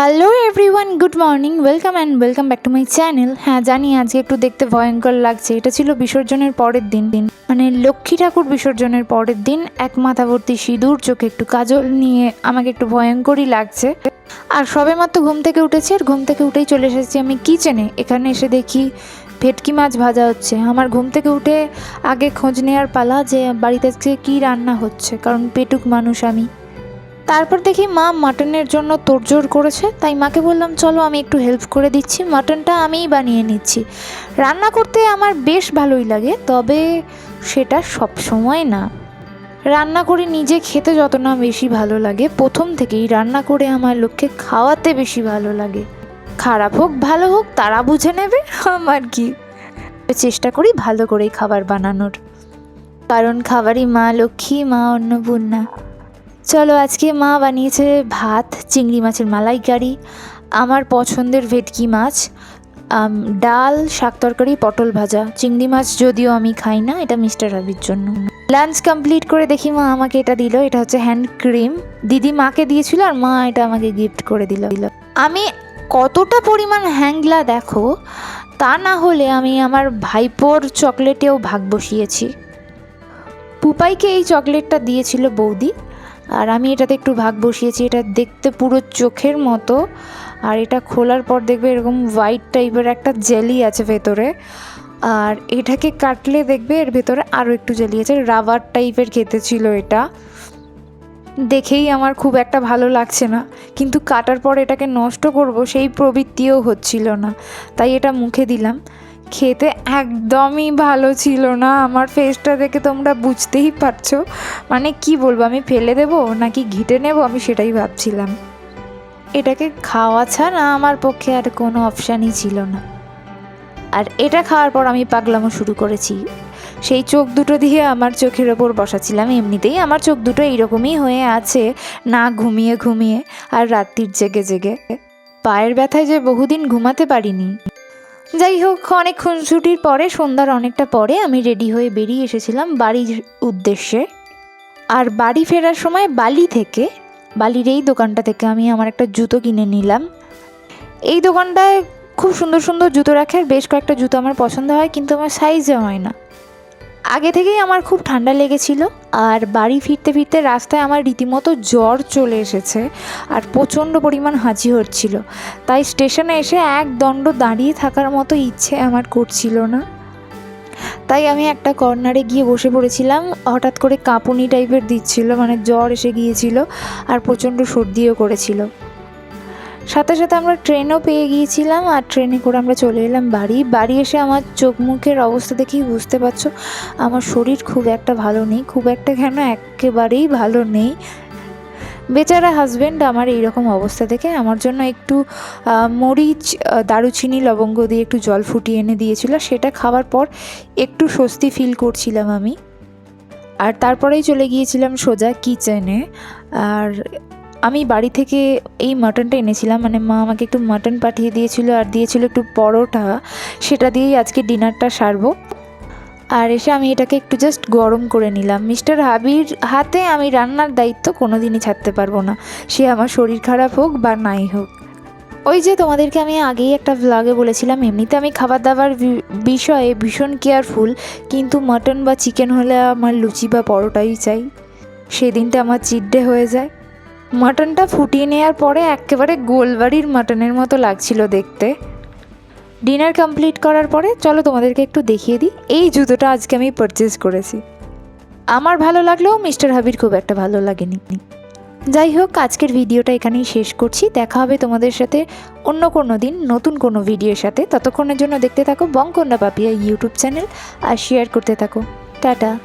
Hello everyone good morning welcome and welcome back to my channel হ্যাঁ জানি আজকে একটু দেখতে ভয়ঙ্কর লাগছে। এটা ছিল বিসর্জনের পরের দিন। দিন মানে লক্ষ্মী ঠাকুর বিসর্জনের পরের দিন এক মাথাভর্তি সিঁদুর, চোখে একটু কাজল নিয়ে আমাকে একটু ভয়ঙ্করই লাগছে। আর সবে মাত্র ঘুম থেকে উঠেছি আর ঘুম থেকে উঠেই চলে এসেছি আমি কিচেনে এখানে এসে দেখি ভেটকি মাছ ভাজা হচ্ছে। আমার ঘুম থেকে উঠে আগে খোঁজ নেওয়ার পালা যে বাড়িতে আজকে কী রান্না হচ্ছে, কারণ পেটুক মানুষ আমি। তারপর দেখি মা মাটনের জন্য তোড়জোড় করেছে, তাই মাকে বললাম, চলো আমি একটু হেল্প করে দিচ্ছি, মাটনটা আমিই বানিয়ে নিচ্ছি। রান্না করতে আমার বেশ ভালোই লাগে, তবে সেটা সব সময় না। রান্না করে নিজে খেতে যত না বেশি ভালো লাগে, প্রথম থেকেই রান্না করে আমার লোককে খাওয়াতে বেশি ভালো লাগে। খারাপ হোক, ভালো হোক, তারা বুঝে নেবে আমার কি। চেষ্টা করি ভালো করেই খাবার বানানোর। কারণ খাবারই মা, লক্ষ্মী, মা, অন্নপূর্ণা। চলো আজকে মা বানিয়েছে ভাত, চিংড়ি মাছের মালাইকারি, আমার পছন্দের ভেটকি মাছ ডাল, শাক তরকারি, পটল ভাজা। চিংড়ি মাছ যদিও আমি খাই না, এটা মিস্টার রাবির জন্য। লাঞ্চ কমপ্লিট করে দেখি মা আমাকে এটা দিল, এটা হচ্ছে হ্যান্ড ক্রিম। দিদি মাকে দিয়েছিল আর মা এটা আমাকে গিফট করে দিল দিল। আমি কতটা পরিমাণ হ্যাংলা দেখো, তা না হলে আমি আমার ভাইপোর চকলেটেও ভাগ বসিয়েছি। পুপাইকে এই চকলেটটা দিয়েছিল বৌদি। আর আমি এটাতে একটু ভাগ বসিয়েছি, এটা দেখতে পুরো চোখের মতো। আর এটা খোলার পর দেখবে এরকম হোয়াইট টাইপের একটা জেলি আছে ভেতরে। আর এটাকে কাটলে দেখবে এর ভেতরে আরও একটু জেলি আছে, রাবার টাইপের খেতে ছিল এটা। দেখেই আমার খুব একটা ভালো লাগছে না। কিন্তু কাটার পর এটাকে নষ্ট করব, সেই প্রবৃত্তিও হচ্ছিল না। তাই এটা মুখে দিলাম। খেতে একদমই ভালো ছিল না। আমার ফেসটা দেখে তোমরা বুঝতেই পারছ। মানে কি বলব, আমি ফেলে দেবো নাকি ঘিটে নেব? আমি সেটাই ভাবছিলাম। এটাকে খাওয়া ছাড়া আমার পক্ষে আর কোনো অপশানই ছিল না। আর এটা খাওয়ার পর আমি পাগলামো শুরু করেছি। সেই চোখ দুটো দিয়ে আমার চোখের ওপর বসাছিলাম। এমনিতেই আমার চোখ দুটো এইরকমই হয়ে আছে, না ঘুমিয়ে ঘুমিয়ে আর রাত্রির জেগে জেগে। পায়ের ব্যথায় যে বহুদিন ঘুমাতে পারিনি। যাই হোক, অনেকক্ষণ ছুটির পরে, সন্ধ্যার অনেকটা পরে আমি রেডি হয়ে বেরিয়ে এসেছিলাম বাড়ির উদ্দেশ্যে। আর বাড়ি ফেরার সময় বালি থেকে, বালির এই দোকানটা থেকে আমি আমার একটা জুতো কিনে নিলাম। এই দোকানটায় খুব সুন্দর সুন্দর জুতো রাখে, আর বেশ কয়েকটা জুতো আমার পছন্দ হয়, কিন্তু আমার সাইজে হয় না। আগে থেকেই আমার খুব ঠান্ডা লেগেছিল আর বাড়ি ফিরতে ফিরতে রাস্তায় আমার রীতিমতো জ্বর চলে এসেছে আর প্রচণ্ড পরিমাণ হাঁচি হচ্ছিল। তাই স্টেশনে এসে এক দণ্ড দাঁড়িয়ে থাকার মতো ইচ্ছে আমার করছিল না। তাই আমি একটা কর্নারে গিয়ে বসে পড়েছিলাম, হঠাৎ করে কাঁপুনি টাইপের দিচ্ছিল মানে জ্বর এসে গিয়েছিল আর প্রচণ্ড সর্দিও করেছিল। সাথে সাথে আমরা ট্রেনও পেয়ে গিয়েছিলাম আর ট্রেনে করে আমরা চলে এলাম বাড়ি। বাড়ি এসে আমার চোখ মুখের অবস্থা দেখেই বুঝতে পারছ, আমার শরীর খুব একটা ভালো নেই, খুব একটা কেন একেবারেই ভালো নেই। বেচারা হাজব্যান্ড আমার এইরকম অবস্থা দেখে আমার জন্য একটু মরিচ দারুচিনি, লবঙ্গ দিয়ে একটু জল ফুটিয়ে এনে দিয়েছিল। সেটা খাওয়ার পর একটু স্বস্তি ফিল করছিলাম আমি। আর তারপরেই চলে গিয়েছিলাম সোজা কিচেনে আর আমি বাড়ি থেকে এই মাটনটা এনেছিলাম। মানে মা আমাকে একটু মাটন পাঠিয়ে দিয়েছিল আর দিয়েছিল একটু পরোটা। সেটা দিয়েই আজকে ডিনারটা সারবো। আর এসে আমি এটাকে একটু জাস্ট গরম করে নিলাম। মিস্টার হাবির হাতে আমি রান্নার দায়িত্ব কোনো দিনই ছাড়তে পারব না। সে আমার শরীর খারাপ হোক বা নাই হোক। ওই যে তোমাদেরকে আমি আগেই একটা ভ্লগে বলেছিলাম, এমনিতে আমি খাবার দাবার বিষয়ে ভীষণ কেয়ারফুল কিন্তু মাটন বা চিকেন হলে আমার লুচি বা পরোটাই চাই। সেদিনটা আমার চিড্ডে হয়ে যায়। মাটনটা ফুটিয়ে নেওয়ার পরে একেবারে গোলবাড়ির মাটনের মতো লাগছিল দেখতে। ডিনার কমপ্লিট করার পরে চলো তোমাদেরকে একটু দেখিয়ে দিই। এই জুতোটা আজকে আমি পারচেস করেছি। আমার ভালো লাগলেও মিস্টার হাবির খুব একটা ভালো লাগেনি। যাই হোক, আজকের ভিডিওটা এখানেই শেষ করছি। দেখা হবে তোমাদের সাথে অন্য কোনো দিন, নতুন কোনো ভিডিওর সাথে। ততক্ষণের জন্য দেখতে থাকো বঙ্কন্যা পাপিয়া ইউটিউব চ্যানেল আর শেয়ার করতে থাকো। টাটা।